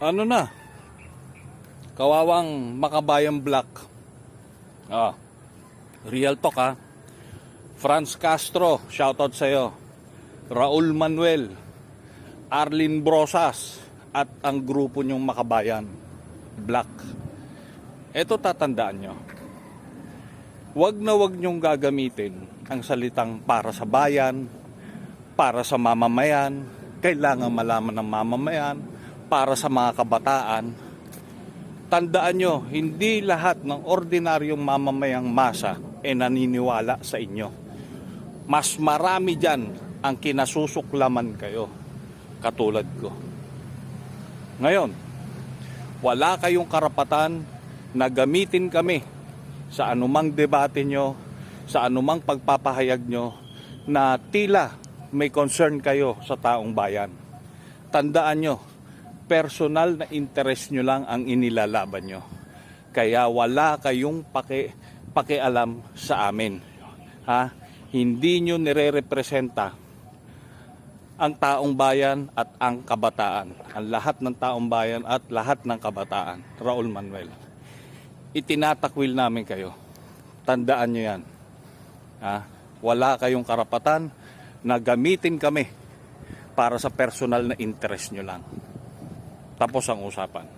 ano na, kawawang makabayang black. Ah, real talk ha. Franz Castro, shoutout sa'yo. Raul Manuel, Arlene Brosas, at ang grupo nyong makabayan, Black. Ito tatandaan nyo. Huwag na huwag nyong gagamitin ang salitang para sa bayan, para sa mamamayan, kailangan malaman ng mamamayan, para sa mga kabataan. Tandaan nyo, hindi lahat ng ordinaryong mamamayang masa e naniniwala sa inyo. Mas marami dyan ang kinasusuklaman kayo, katulad ko. Ngayon, wala kayong karapatan na gamitin kami sa anumang debate nyo, sa anumang pagpapahayag nyo, na tila may concern kayo sa taong bayan. Tandaan nyo, personal na interest nyo lang ang inilalaban nyo. Kaya wala kayong paki, pakialam sa amin. Ha? Hindi nyo nire-representa ang taong bayan at ang kabataan. Ang lahat ng taong bayan at lahat ng kabataan. Raul Manuel. Itinatakwil namin kayo. Tandaan nyo yan. Ha? Wala kayong karapatan na gamitin kami para sa personal na interest nyo lang. Tapos ang usapan.